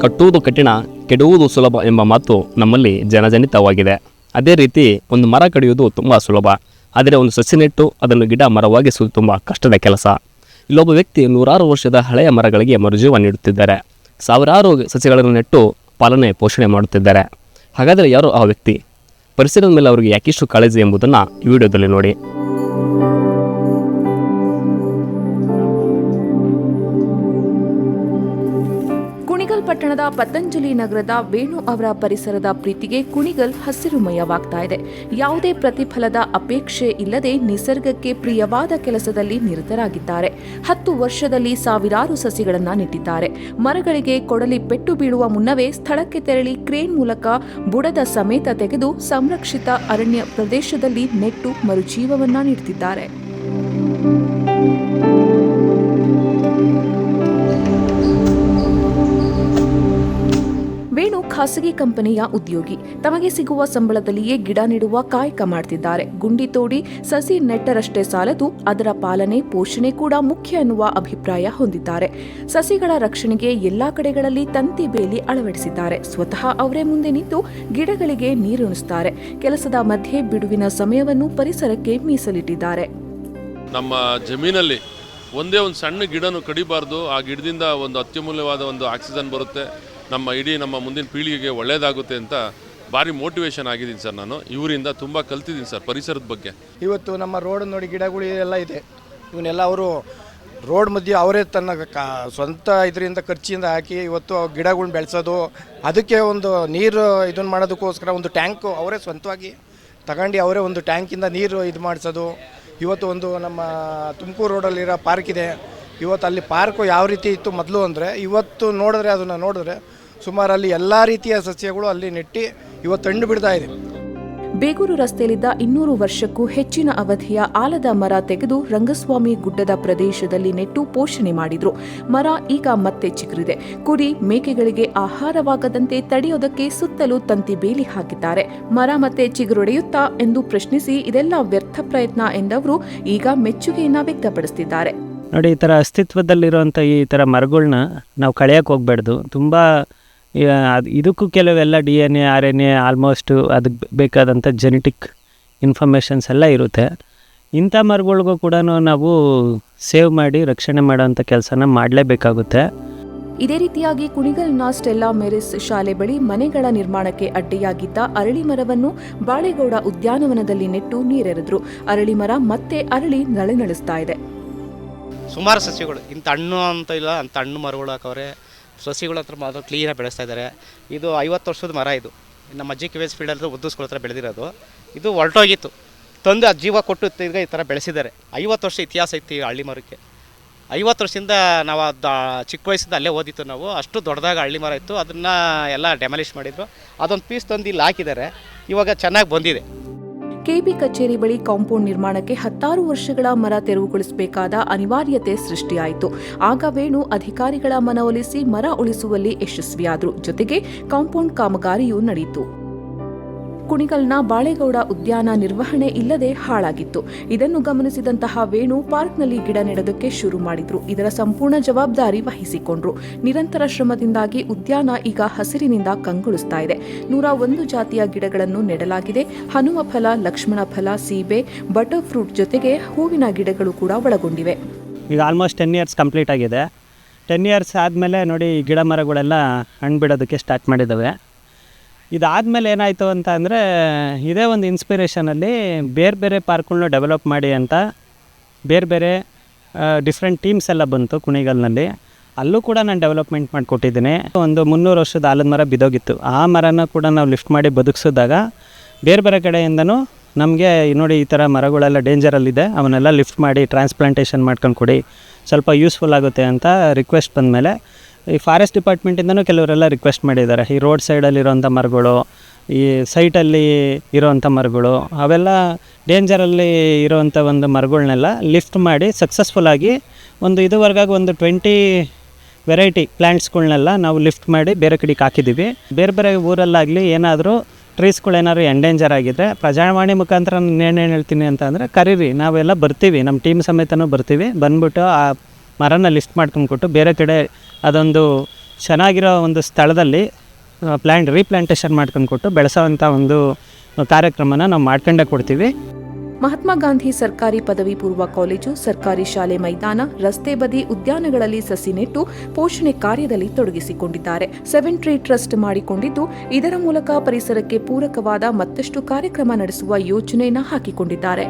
ಕಟ್ಟುವುದು ಕಠಿಣ, ಕೆಡುವುದು ಸುಲಭ ಎಂಬ ಮಾತು ನಮ್ಮಲ್ಲಿ ಜನಜನಿತವಾಗಿದೆ. ಅದೇ ರೀತಿ ಒಂದು ಮರ ಕಡಿಯುವುದು ತುಂಬ ಸುಲಭ. ಆದರೆ ಒಂದು ಸಸಿ ನೆಟ್ಟು ಅದನ್ನು ಗಿಡ ಮರವಾಗಿಸುವುದು ತುಂಬ ಕಷ್ಟದ ಕೆಲಸ. ಇಲ್ಲೊಬ್ಬ ವ್ಯಕ್ತಿ ನೂರಾರು ವರ್ಷದ ಹಳೆಯ ಮರಗಳಿಗೆ ಮರುಜೀವ ನೀಡುತ್ತಿದ್ದಾರೆ. ಸಾವಿರಾರು ಸಸಿಗಳನ್ನು ನೆಟ್ಟು ಪಾಲನೆ, ಪೋಷಣೆ ಮಾಡುತ್ತಿದ್ದಾರೆ. ಹಾಗಾದರೆ ಯಾರು ಆ ವ್ಯಕ್ತಿ? ಪರಿಸರದ ಮೇಲೆ ಅವರಿಗೆ ಯಾಕಿಷ್ಟು ಕಾಳಜಿ ಎಂಬುದನ್ನು ಈ ವಿಡಿಯೋದಲ್ಲಿ ನೋಡಿ. ಕುಣಿಗಲ್ ಪಟ್ಟಣದ ಪತಂಜಲಿ ನಗರದ ವೇಣು ಅವರ ಪರಿಸರದ ಪ್ರೀತಿಗೆ ಕುಣಿಗಲ್ ಹಸಿರುಮಯವಾಗ್ತಾ ಇದೆ. ಯಾವುದೇ ಪ್ರತಿಫಲದ ಅಪೇಕ್ಷೆ ಇಲ್ಲದೆ ನಿಸರ್ಗಕ್ಕೆ ಪ್ರಿಯವಾದ ಕೆಲಸದಲ್ಲಿ ನಿರತರಾಗಿದ್ದಾರೆ. ಹತ್ತು ವರ್ಷದಲ್ಲಿ ಸಾವಿರಾರು ಸಸಿಗಳನ್ನು ನೆಟ್ಟಿದ್ದಾರೆ. ಮರಗಳಿಗೆ ಕೊಡಲಿ ಪೆಟ್ಟು ಬೀಳುವ ಮುನ್ನವೇ ಸ್ಥಳಕ್ಕೆ ತೆರಳಿ ಕ್ರೇನ್ ಮೂಲಕ ಬುಡದ ಸಮೇತ ತೆಗೆದು ಸಂರಕ್ಷಿತ ಅರಣ್ಯ ಪ್ರದೇಶದಲ್ಲಿ ನೆಟ್ಟು ಮರುಜೀವವನ್ನ ನೀಡುತ್ತಿದ್ದಾರೆ ವೇಣು ಖಾಸಗಿ ಕಂಪನಿಯ ಉದ್ಯೋಗಿ. ತಮಗೆ ಸಿಗುವ ಸಂಬಳದಲ್ಲಿಯೇ ಗಿಡ ನೆಡುವ ಕಾಯಕ ಮಾಡ್ತಿದ್ದಾರೆ. ಗುಂಡಿ ತೋಡಿ ಸಸಿ ನೆಟ್ಟರಷ್ಟೇ ಸಾಲದು, ಅದರ ಪಾಲನೆ, ಪೋಷಣೆ ಕೂಡ ಮುಖ್ಯ ಎನ್ನುವ ಅಭಿಪ್ರಾಯ ಹೊಂದಿದ್ದಾರೆ. ಸಸಿಗಳ ರಕ್ಷಣೆಗೆ ಎಲ್ಲಾ ಕಡೆಗಳಲ್ಲಿ ತಂತಿ ಬೇಲಿ ಅಳವಡಿಸಿದ್ದಾರೆ. ಸ್ವತಃ ಅವರೇ ಮುಂದೆ ನಿಂತು ಗಿಡಗಳಿಗೆ ನೀರುಣಿಸುತ್ತಾರೆ ಕೆಲಸದ ಮಧ್ಯೆ ಬಿಡುವಿನ ಸಮಯವನ್ನು ಪರಿಸರಕ್ಕೆ ಮೀಸಲಿಟ್ಟಿದ್ದಾರೆ. ನಮ್ಮ ಜಮೀನಲ್ಲಿ ಒಂದೇ ಒಂದು ಸಣ್ಣ ಗಿಡನು ಕಡಿಬಾರ್ದು. ಆ ಗಿಡದಿಂದ ಒಂದು ಅತ್ಯಮೂಲ್ಯವಾದ ಒಂದು ಆಕ್ಸಿಜನ್ ಬರುತ್ತೆ. ನಮ್ಮ ಇಡೀ ನಮ್ಮ ಮುಂದಿನ ಪೀಳಿಗೆಗೆ ಒಳ್ಳೆಯದಾಗುತ್ತೆ ಅಂತ ಭಾರಿ ಮೋಟಿವೇಶನ್ ಆಗಿದ್ದೀನಿ ಸರ್ ನಾನು. ಇವರಿಂದ ತುಂಬ ಕಲ್ತಿದ್ದೀನಿ ಸರ್ ಪರಿಸರದ ಬಗ್ಗೆ. ಇವತ್ತು ನಮ್ಮ ರೋಡ್ ನೋಡಿ ಗಿಡಗಳು ಎಲ್ಲ ಇದೆ. ಇವನ್ನೆಲ್ಲ ಅವರು ರೋಡ್ ಮಧ್ಯೆ ಅವರೇ ತನ್ನ ಕಾ, ಸ್ವಂತ ಇದರಿಂದ ಖರ್ಚಿಯಿಂದ ಹಾಕಿ ಇವತ್ತು ಗಿಡಗಳನ್ನ ಬೆಳೆಸೋದು, ಅದಕ್ಕೆ ಒಂದು ನೀರು ಇದನ್ನ ಮಾಡೋದಕ್ಕೋಸ್ಕರ ಒಂದು ಟ್ಯಾಂಕು ಅವರೇ ಸ್ವಂತವಾಗಿ ತಗೊಂಡು ಅವರೇ ಒಂದು ಟ್ಯಾಂಕಿಂದ ನೀರು ಇದು ಮಾಡಿಸೋದು. ಇವತ್ತು ಒಂದು ನಮ್ಮ ತುಮಕೂರು ರೋಡಲ್ಲಿರೋ ಪಾರ್ಕ್ ಇದೆ. ಇವತ್ತು ಅಲ್ಲಿ ಪಾರ್ಕು ಯಾವ ರೀತಿ ಇತ್ತು ಮೊದಲು ಅಂದರೆ, ಇವತ್ತು ನೋಡಿದ್ರೆ ಅದನ್ನು ನೋಡಿದ್ರೆ ಸುಮಾರು ಅಲ್ಲಿ ಎಲ್ಲ ರೀತಿಯ ಸಸ್ಯಗಳು ಅಲ್ಲಿ ನೆಟ್ಟಿ ಇವತ್ತು ಹಣ್ಣು ಬಿಡ್ತಾ ಇದೆ. ಬೇಗೂರು ರಸ್ತೆಯಲ್ಲಿದ್ದ ಇನ್ನೂರು ವರ್ಷಕ್ಕೂ ಹೆಚ್ಚಿನ ಅವಧಿಯ ಆಲದ ಮರ ತೆಗೆದು ರಂಗಸ್ವಾಮಿ ಗುಡ್ಡದ ಪ್ರದೇಶದಲ್ಲಿ ನೆಟ್ಟು ಪೋಷಣೆ ಮಾಡಿದ್ರು. ಮರ ಈಗ ಮತ್ತೆ ಚಿಗುರಿದೆ. ಕುರಿ ಮೇಕೆಗಳಿಗೆ ಆಹಾರವಾಗದಂತೆ ತಡೆಯೋದಕ್ಕೆ ಸುತ್ತಲೂ ತಂತಿ ಬೇಲಿ ಹಾಕಿದ್ದಾರೆ. ಮರ ಮತ್ತೆ ಚಿಗುರೊಡೆಯುತ್ತಾ ಎಂದು ಪ್ರಶ್ನಿಸಿ ಇದೆಲ್ಲ ವ್ಯರ್ಥ ಪ್ರಯತ್ನ ಎಂದವರು ಈಗ ಮೆಚ್ಚುಗೆಯನ್ನ ವ್ಯಕ್ತಪಡಿಸುತ್ತಿದ್ದಾರೆ ನೋಡಿ ಈ ಥರ ಅಸ್ತಿತ್ವದಲ್ಲಿರುವಂಥ ಈ ಥರ ಮರಗಳನ್ನ ನಾವು ಕಳೆಯಕ್ಕೆ ಹೋಗ್ಬಾರ್ದು ತುಂಬ ಅದ್- ಇದಕ್ಕೂ ಕೆಲವೆಲ್ಲ D N A R N A almost ಅದಕ್ಕೆ ಬೇಕಾದಂಥ ಜೆನೆಟಿಕ್ ಇನ್ಫಾರ್ಮೇಷನ್ಸ್ ಎಲ್ಲ ಇರುತ್ತೆ. ಇಂಥ ಮರಗಳಿಗೂ ಕೂಡ ನಾವು ಸೇವ್ ಮಾಡಿ ರಕ್ಷಣೆ ಮಾಡೋವಂಥ ಕೆಲಸನ ಮಾಡಲೇಬೇಕಾಗುತ್ತೆ. ಇದೇ ರೀತಿಯಾಗಿ ಕುಣಿಗಲ್ನ ಸ್ಟೆಲ್ಲಾ ಮೆರಿಸ್ ಶಾಲೆ ಬಳಿ ಮನೆಗಳ ನಿರ್ಮಾಣಕ್ಕೆ ಅಡ್ಡಿಯಾಗಿದ್ದ ಅರಳಿ ಮರವನ್ನು ಬಾಳೆಗೌಡ ಉದ್ಯಾನವನದಲ್ಲಿ ನೆಟ್ಟು ನೀರೆರೆದ್ರು. ಅರಳಿ ಮರ ಮತ್ತೆ ಅರಳಿ ನಳೆನಳಿಸ್ತಾ ಇದೆ. ಸುಮಾರು ಸಸ್ಯಗಳು. ಇಂಥ ಹಣ್ಣು ಅಂತ ಇಲ್ಲ ಅಂತ ಹಣ್ಣು ಮರಗಳು ಹಾಕವ್ರೆ. ಸಸಿಗಳು ಹತ್ರ ಮಾತ್ರ ಕ್ಲೀನಾಗಿ ಬೆಳೆಸ್ತಾ ಇದ್ದಾರೆ. ಇದು ಐವತ್ತು ವರ್ಷದ ಮರ ಇದು. ನಮ್ಮ ಅಜ್ಜಿ ಕಿವೇಸ್ ಫೀಲ್ಡ್ ಫೀಲ್ಡಲ್ಲಿ ಉದ್ದಿಸ್ಕೊಳ್ಳೋ ಹತ್ರ ಬೆಳೆದಿರೋದು. ಇದು ಹೊರಟೋಗಿತ್ತು. ತಂದು ಆ ಜೀವ ಕೊಟ್ಟು ಈಗ ಈ ಥರ ಬೆಳೆಸಿದ್ದಾರೆ. ಐವತ್ತು ವರ್ಷ ಇತಿಹಾಸ ಐತಿ ಹಳ್ಳಿ ಮರಕ್ಕೆ. ಐವತ್ತು ವರ್ಷದಿಂದ ನಾವು ಅದು ಚಿಕ್ಕ ವಯಸ್ಸಿಂದ ಅಲ್ಲೇ ಓದಿತ್ತು ನಾವು. ಅಷ್ಟು ದೊಡ್ಡದಾಗ ಹಳ್ಳಿ ಮರ ಇತ್ತು. ಅದನ್ನು ಎಲ್ಲ ಡೆಮಾಲಿಷ್ ಮಾಡಿದ್ರು. ಅದೊಂದು ಪೀಸ್ ತಂದು ಇಲ್ಲಿ ಹಾಕಿದ್ದಾರೆ. ಇವಾಗ ಚೆನ್ನಾಗಿ ಬಂದಿದೆ. ಕೆಬಿ ಕಚೇರಿ ಬಳಿ ಕಾಂಪೌಂಡ್ ನಿರ್ಮಾಣಕ್ಕೆ ಹತ್ತಾರು ವರ್ಷಗಳ ಮರ ತೆರವುಗೊಳಿಸಬೇಕಾದ ಅನಿವಾರ್ಯತೆ ಸೃಷ್ಟಿಯಾಯಿತು. ಆಗ ವೇಣು ಅಧಿಕಾರಿಗಳ ಮನವೊಲಿಸಿ ಮರ ಉಳಿಸುವಲ್ಲಿ ಯಶಸ್ವಿಯಾದರು. ಜೊತೆಗೆ ಕಾಂಪೌಂಡ್ ಕಾಮಗಾರಿಯೂ ನಡೆಯಿತು ಕುಣಿಗಲ್ನ ಬಾಳೆಗೌಡ ಉದ್ಯಾನ ನಿರ್ವಹಣೆ ಇಲ್ಲದೆ ಹಾಳಾಗಿತ್ತು. ಇದನ್ನು ಗಮನಿಸಿದಂತಹ ವೇಣು ಪಾರ್ಕ್ನಲ್ಲಿ ಗಿಡ ನೆಡೋದಕ್ಕೆ ಶುರು ಮಾಡಿದ್ರು. ಇದರ ಸಂಪೂರ್ಣ ಜವಾಬ್ದಾರಿ ವಹಿಸಿಕೊಂಡ್ರು. ನಿರಂತರ ಶ್ರಮದಿಂದಾಗಿ ಉದ್ಯಾನ ಈಗ ಹಸಿರಿನಿಂದ ಕಂಗೊಳಿಸ್ತಾ ಇದೆ. ನೂರ ಒಂದು ಜಾತಿಯ ಗಿಡಗಳನ್ನು ನೆಡಲಾಗಿದೆ. ಹನುಮ ಫಲ, ಲಕ್ಷ್ಮಣ ಫಲ, ಸೀಬೆ, ಬಟರ್ ಫ್ರೂಟ್ ಜೊತೆಗೆ ಹೂವಿನ ಗಿಡಗಳು ಕೂಡ ಒಳಗೊಂಡಿವೆ. ಈಗ ಆಲ್ಮೋಸ್ಟ್ ಟೆನ್ ಇಯರ್ಸ್ ಕಂಪ್ಲೀಟ್ ಆಗಿದೆ. ಟೆನ್ ಇಯರ್ಸ್ ಆದಮೇಲೆ ನೋಡಿ ಗಿಡ ಮರಗಳೆಲ್ಲ ಹಣ್ಣು ಬಿಡೋದಕ್ಕೆ ಸ್ಟಾರ್ಟ್ ಮಾಡಿದ್ದಾವೆ ಇದಾದಮೇಲೆ ಏನಾಯಿತು ಅಂತ ಅಂದರೆ, ಇದೇ ಒಂದು ಇನ್ಸ್ಪಿರೇಷನಲ್ಲಿ ಬೇರೆ ಬೇರೆ ಪಾರ್ಕ್ಗಳನ್ನ ಡೆವಲಪ್ ಮಾಡಿ ಅಂತ ಬೇರೆ ಬೇರೆ ಡಿಫ್ರೆಂಟ್ ಟೀಮ್ಸ್ ಎಲ್ಲ ಬಂತು ಕುಣಿಗಲ್ನಲ್ಲಿ. ಅಲ್ಲೂ ಕೂಡ ನಾನು ಡೆವಲಪ್ಮೆಂಟ್ ಮಾಡಿಕೊಟ್ಟಿದ್ದೀನಿ. ಒಂದು ಮುನ್ನೂರು ವರ್ಷದ ಆಲದ ಮರ ಬಿದ್ದೋಗಿತ್ತು. ಆ ಮರನ ಕೂಡ ನಾವು ಲಿಫ್ಟ್ ಮಾಡಿ ಬದುಕಿಸಿದಾಗ ಬೇರೆ ಬೇರೆ ಕಡೆಯಿಂದನೂ ನಮಗೆ ನೋಡಿ ಈ ಥರ ಮರಗಳೆಲ್ಲ ಡೇಂಜರಲ್ಲಿದೆ ಅವನ್ನೆಲ್ಲ ಲಿಫ್ಟ್ ಮಾಡಿ ಟ್ರಾನ್ಸ್ಪ್ಲಾಂಟೇಷನ್ ಮಾಡ್ಕೊಂಡು ಕೊಡಿ. ಸ್ವಲ್ಪ ಯೂಸ್ಫುಲ್ ಆಗುತ್ತೆ ಅಂತ ರಿಕ್ವೆಸ್ಟ್ ಬಂದಮೇಲೆ ಈ ಫಾರೆಸ್ಟ್ ಡಿಪಾರ್ಟ್ಮೆಂಟಿಂದನೂ ಕೆಲವರೆಲ್ಲ ರಿಕ್ವೆಸ್ಟ್ ಮಾಡಿದ್ದಾರೆ. ಈ ರೋಡ್ ಸೈಡಲ್ಲಿರೋಂಥ ಮರಗಳು, ಈ ಸೈಟಲ್ಲಿ ಇರೋವಂಥ ಮರಗಳು, ಅವೆಲ್ಲ ಡೇಂಜರಲ್ಲಿ ಇರೋವಂಥ ಒಂದು ಮರಗಳನ್ನೆಲ್ಲ ಲಿಫ್ಟ್ ಮಾಡಿ ಸಕ್ಸಸ್ಫುಲ್ಲಾಗಿ ಒಂದು ಇದುವರೆಗಾಗಿ ಒಂದು ಟ್ವೆಂಟಿ ವೆರೈಟಿ ಪ್ಲ್ಯಾಂಟ್ಸ್ಗಳನ್ನೆಲ್ಲ ನಾವು ಲಿಫ್ಟ್ ಮಾಡಿ ಬೇರೆ ಕಡೆಗೆ ಹಾಕಿದ್ದೀವಿ ಬೇರೆ ಬೇರೆ ಊರಲ್ಲಾಗಲಿ ಏನಾದರೂ ಟ್ರೀಸ್ಗಳೇನಾದ್ರು ಎಂಡೇಂಜರ್ ಆಗಿದ್ದರೆ ಪ್ರಜಾವಾಣಿ ಮುಖಾಂತರ ನಾನು ಏನೇನು ಹೇಳ್ತೀನಿ ಅಂತ ಅಂದರೆ ಕರೀರಿ, ನಾವೆಲ್ಲ ಬರ್ತೀವಿ ನಮ್ಮ ಟೀಮ್ ಸಮೇತನೂ ಬರ್ತೀವಿ. ಬಂದ್ಬಿಟ್ಟು ಆ ಮರನ ಲಿಸ್ಟ್ ಮಾಡ್ಕೊಂಡ್ಬಿಟ್ಟು ಬೇರೆ ಕಡೆ ಅದೊಂದು ಚೆನ್ನಾಗಿರೋ ಒಂದು ಸ್ಥಳದಲ್ಲಿ ಪ್ಲ್ಯಾಂಟ್ ರೀಪ್ಲಾಂಟೇಷನ್ ಮಾಡ್ಕೊಂಡು ಕೊಟ್ಟು ಬೆಳೆಸೋವಂಥ ಒಂದು ಕಾರ್ಯಕ್ರಮನ ನಾವು ಮಾಡ್ಕೊಂಡೇ ಕೊಡ್ತೀವಿ. ಮಹಾತ್ಮ ಗಾಂಧಿ ಸರ್ಕಾರಿ ಪದವಿ ಪೂರ್ವ ಕಾಲೇಜು, ಸರ್ಕಾರಿ ಶಾಲೆ ಮೈದಾನ, ರಸ್ತೆ ಬದಿ ಉದ್ಯಾನಗಳಲ್ಲಿ ಸಸಿ ನೆಟ್ಟು ಪೋಷಣೆ ಕಾರ್ಯದಲ್ಲಿ ತೊಡಗಿಸಿಕೊಂಡಿದ್ದಾರೆ. ಸೆವೆನ್ ಟ್ರೀ ಟ್ರಸ್ಟ್ ಮಾಡಿಕೊಂಡಿದ್ದು, ಇದರ ಮೂಲಕ ಪರಿಸರಕ್ಕೆ ಪೂರಕವಾದ ಮತ್ತಷ್ಟು ಕಾರ್ಯಕ್ರಮ ನಡೆಸುವ ಯೋಜನೆಯನ್ನು ಹಾಕಿಕೊಂಡಿದ್ದಾರೆ.